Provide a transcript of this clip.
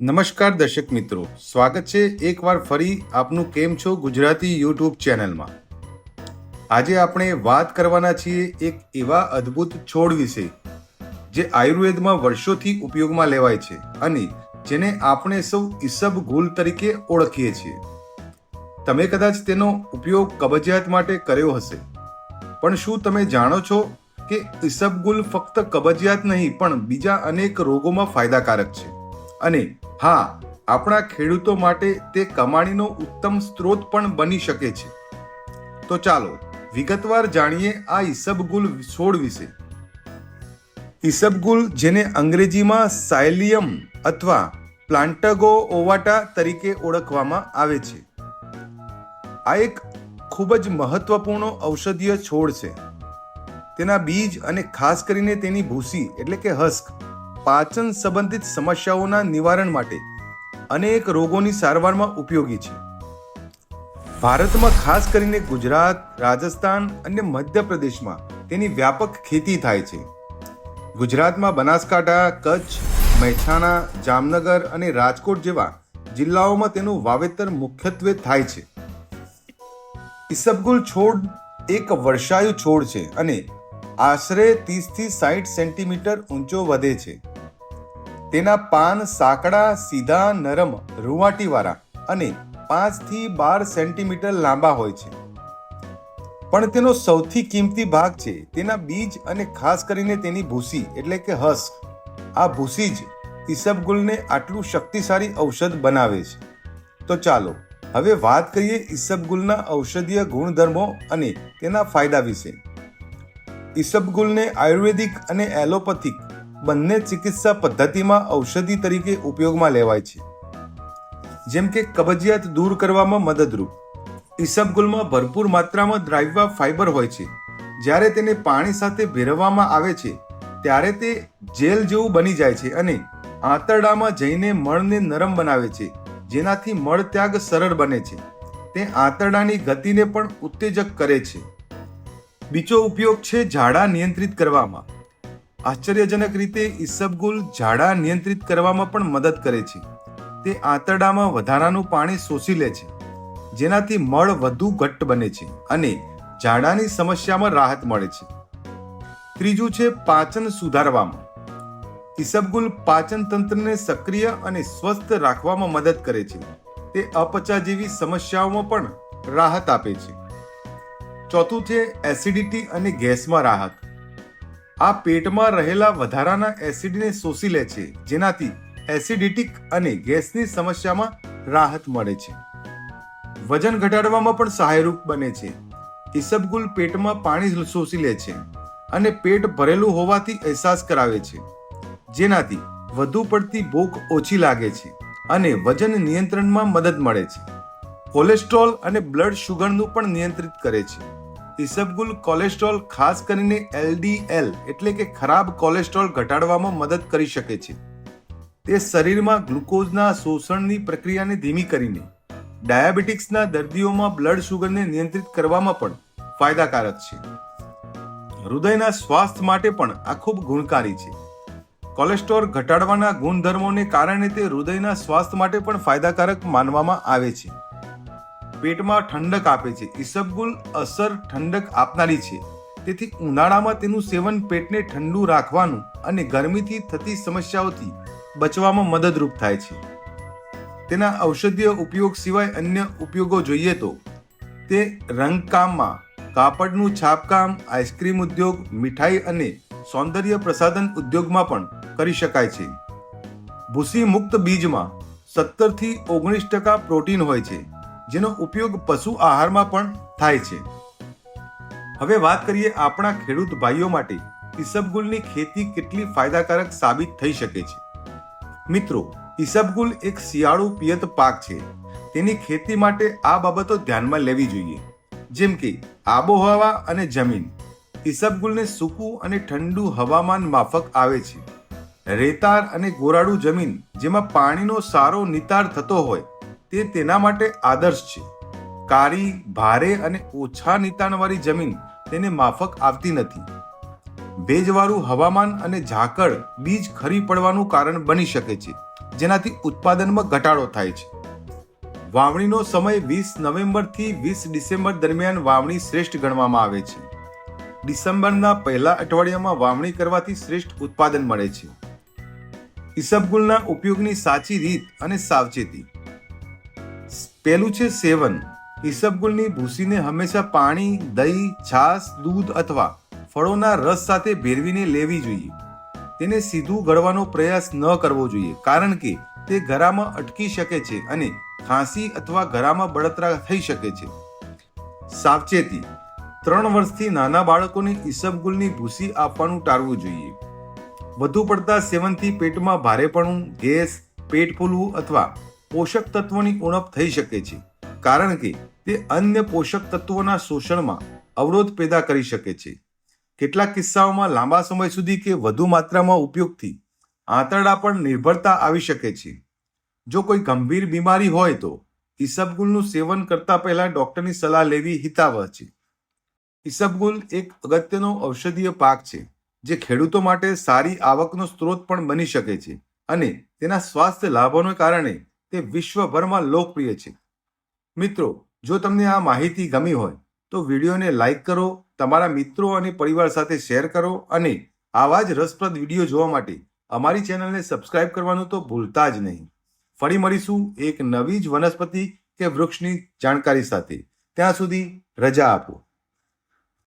નમસ્કાર દર્શક મિત્રો. સ્વાગત છે એકવાર ફરી આપનું કેમ છો ગુજરાતી યુટ્યુબ ચેનલમાં. આજે આપણે વાત કરવાના છીએ એક એવા અદ્ભુત છોડ વિશે, જે આયુર્વેદમાં વર્ષોથી ઉપયોગમાં લેવાય છે અને જેને આપણે સૌ ઈસબ ગુલ તરીકે ઓળખીએ છીએ. તમે કદાચ તેનો ઉપયોગ કબજિયાત માટે કર્યો હશે. પણ શું તમે જાણો છો કે ઈસબગુલ ફક્ત કબજિયાત નહીં, પણ બીજા અનેક રોગોમાં ફાયદાકારક છે? અને હા, આપણા ખેડૂતો માટે તે કમાણીનો ઉત્તમ સ્ત્રોત પણ બની શકે છે. તો ચાલો, વિગતવાર જાણીએ આ ઈસબગુલ છોડ વિશે. ઈસબગુલ જેને અંગ્રેજીમાં સાયલિયમ અથવા પ્લાન્ટગો ઓવાટા તરીકે ઓળખવામાં આવે છે. આ એક ખૂબ જ મહત્વપૂર્ણ ઔષધીય છોડ છે. તેના બીજ અને ખાસ કરીને તેની ભૂસી એટલે કે હસ્ક પાચન સંબંધિત સમસ્યાઓના નિવારણ માટે અનેક રોગોની સારવારમાં ઉપયોગી છે. ભારતમાં ખાસ કરીને ગુજરાત, રાજસ્થાન અને મધ્યપ્રદેશમાં તેની વ્યાપક ખેતી થાય છે. ગુજરાતમાં બનાસકાંઠા, કચ્છ, મહેસાણા, જામનગર અને રાજકોટ જેવા જિલ્લાઓમાં તેનું વાવેતર મુખ્યત્વે થાય છે. ઈસબગુલ છોડ એક વર્ષાયુ છોડ છે અને આશરે ત્રીસથી સાઠ સેન્ટીમીટર ઊંચો વધે છે. તેના પાન સાંકડા, સીધા, નરમ, રૂંવાટીવાળા અને પાંચથી બાર સેન્ટીમીટર લાંબા હોય છે. પણ તેનો સૌથી કિંમતી ભાગ છે તેના બીજ અને ખાસ કરીને તેની ભૂસી, એટલે કે હસ્ક. આ ભૂસી જ ઈસબગુલને આટલું શક્તિશાળી ઔષધ બનાવે છે. તો ચાલો, હવે વાત કરીએ ઈસબગુલના ઔષધીય ગુણધર્મો અને તેના ફાયદા વિશે. ઈસબગુલને આયુર્વેદિક અને એલોપેથિક બંને ચિકિત્સા પદ્ધતિમાં ઔષધિ તરીકે ઉપયોગમાં લેવાય છે. જેમ કે કબજિયાત દૂર કરવામાં મદદરૂપ. ઈસબગુલમાં ભરપૂર માત્રામાં દ્રાવ્ય ફાઇબર હોય છે. જ્યારે તેને પાણી સાથે ભેરવવામાં આવે છે, ત્યારે તે જેલ જેવું બની જાય છે અને આંતરડામાં જઈને મળને નરમ બનાવે છે, જેનાથી મળ ત્યાગ સરળ બને છે. તે આંતરડાની ગતિને પણ ઉત્તેજક કરે છે. બીજો ઉપયોગ છે ઝાડા નિયંત્રિત કરવામાં. આશ્ચર્યજનક રીતે ઈસબગુલ ઝાડા નિયંત્રિત કરવામાં પણ મદદ કરે છે. તે આંતરડામાં વધારાનું પાણી શોષી લે છે, જેનાથી મળ વધુ ઘટ્ટ બને છે અને ઝાડાની સમસ્યામાં રાહત મળે છે. ત્રીજું છે પાચન સુધારવામાં. ઈસબગુલ પાચન તંત્રને સક્રિય અને સ્વસ્થ રાખવામાં મદદ કરે છે. તે અપચા જેવી સમસ્યાઓમાં પણ રાહત આપે છે. ચોથું છે એસિડિટી અને ગેસમાં રાહત. આ પેટમાં રહેલા વધારાના એસિડને શોષી લે છે, જેનાથી એસિડિટિક અને ગેસની સમસ્યામાં રાહત મળે છે. વજન ઘટાડવામાં પણ સહાયરૂપ બને છે. ઈસબગુલ પેટમાં પાણી શોષી લે છે અને પેટ ભરેલું હોવાથી અહેસાસ કરાવે છે, જેનાથી વધુ પડતી ભૂખ ઓછી લાગે છે અને વજન નિયંત્રણમાં મદદ મળે છે. કોલેસ્ટ્રોલ અને બ્લડ શુગરનું પણ નિયંત્રિત કરે છે. ઈસબગુલ કોલેસ્ટ્રોલ, ખાસ કરીને એલડીએલ એટલે કે ખરાબ કોલેસ્ટ્રોલ ઘટાડવામાં મદદ કરી શકે છે. તે શરીરમાં ગ્લુકોઝના શોષણની પ્રક્રિયાને ધીમી કરીને, ડાયાબિટીક્સના દર્દીઓમાં બ્લડ શુગરને નિયંત્રિત કરવામાં પણ ફાયદાકારક છે. હૃદયના સ્વાસ્થ્ય માટે પણ આ ખૂબ ગુણકારી છે. કોલેસ્ટ્રોલ ઘટાડવાના ગુણધર્મોને કારણે તે હૃદયના સ્વાસ્થ્ય માટે પણ ફાયદાકારક માનવામાં આવે છે. પેટમાં ઠંડક આપે છે. ઈસબગુલ અસર ઠંડક આપનારી છે. તેથી ઉનાળામાં તેનું સેવન પેટને ઠંડુ રાખવાનું અને ગરમીથી થતી સમસ્યાઓથી બચવામાં મદદરૂપ થાય છે. તેના ઔષધીય ઉપયોગ સિવાય અન્ય ઉપયોગો જોઈએ તો, તે રંગકામમાં, કાપડનું છાપકામ, આઈસ્ક્રીમ ઉદ્યોગ, મીઠાઈ અને સૌંદર્ય પ્રસાધન ઉદ્યોગમાં પણ કરી શકાય છે. ભૂસી મુક્ત બીજમાં સત્તરથી ઓગણીસ ટકા પ્રોટીન હોય છે. જેનો ઉપયોગ પશુ આહારમાં પણ થાય છે. હવે વાત કરીએ આપણા ખેડૂત ભાઈઓ માટે ઈસબગુલની ખેતી કેટલી ફાયદાકારક સાબિત થઈ શકે છે. મિત્રો ઈસબગુલ એક શિયાળુ પિયત પાક છે. તેની ખેતી માટે આ બાબતો ધ્યાનમાં લેવી જોઈએ. જેમ કે આબોહવા અને જમીન. ઈસબગુલને સૂકું અને ઠંડુ હવામાન માફક આવે છે. રેતાળ અને ગોરાડુ જમીન, જેમાં પાણીનો સારો નિતાર થતો હોય તે તેના માટે આદર્શ છે. કાળી, ભારે અને ઓછા નિતાણવાળી જમીન તેને માફક આવતી નથી. ભેજવાળું હવામાન અને ઝાકળ બીજ ખરી પડવાનું કારણ બની શકે છે, જેનાથી ઉત્પાદનમાં ઘટાડો થાય છે. વાવણીનો સમય વીસ નવેમ્બરથી વીસ ડિસેમ્બર દરમિયાન વાવણી શ્રેષ્ઠ ગણવામાં આવે છે. ડિસેમ્બરના પહેલા અઠવાડિયામાં વાવણી કરવાથી શ્રેષ્ઠ ઉત્પાદન મળે છે. ઈસબગુલના ઉપયોગની સાચી રીત અને સાવચેતી. પહેલું છે સેવન. ઈસબગુલની ભૂસીને હંમેશા પાણી, દહીં, છાશ, દૂધ અથવા ફળોના રસ સાથે ભેળવીને લેવી જોઈએ. તેને સીધું ગળવાનો પ્રયાસ ન કરવો જોઈએ, કારણ કે તે ગરામાં અટકી શકે છે અને ખાંસી અથવા ગરામાં બળતરા થઈ શકે છે. સાવચેતી. ત્રણ વર્ષથી નાના બાળકોને ઈસબગુલની ભૂસી આપવાનું ટાળવું જોઈએ. વધુ પડતા સેવનથી પેટમાં ભારેપણું, ગેસ, પેટ ફૂલવું અથવા પોષક તત્વોની ઉણપ થઈ શકે છે, કારણ કે તે અન્ય પોષક તત્વોના શોષણમાં અવરોધ પેદા કરી શકે છે. કેટલાક કિસ્સાઓમાં લાંબા સમય સુધી કે વધુ માત્રામાં ઉપયોગથી આંતરડા પર નિર્ભરતા આવી શકે છે. જો કોઈ ગંભીર બીમારી હોય તો ઈસબગુલનું સેવન કરતા પહેલા ડોક્ટરની સલાહ લેવી હિતાવહ છે. ઈસબગુલ એક અગત્યનો ઔષધીય પાક છે, જે ખેડૂતો માટે સારી આવકનો સ્ત્રોત પણ બની શકે છે અને તેના સ્વાસ્થ્ય લાભોને કારણે તે વિશ્વભરમાં લોકપ્રિય છે. મિત્રો, જો તમને આ માહિતી ગમી હોય, તો વિડીયોને લાઇક કરો, તમારા મિત્રો અને પરિવાર સાથે શેર કરો અને આવા જ રસપ્રદ વીડિયો જોવા માટે અમારી ચેનલને સબસ્ક્રાઇબ કરવાનું તો ભૂલતા જ નહીં. ફરી મળીશું એક નવી જ વનસ્પતિ કે વૃક્ષની જાણકારી સાથે. ત્યાં સુધી રજા આપો.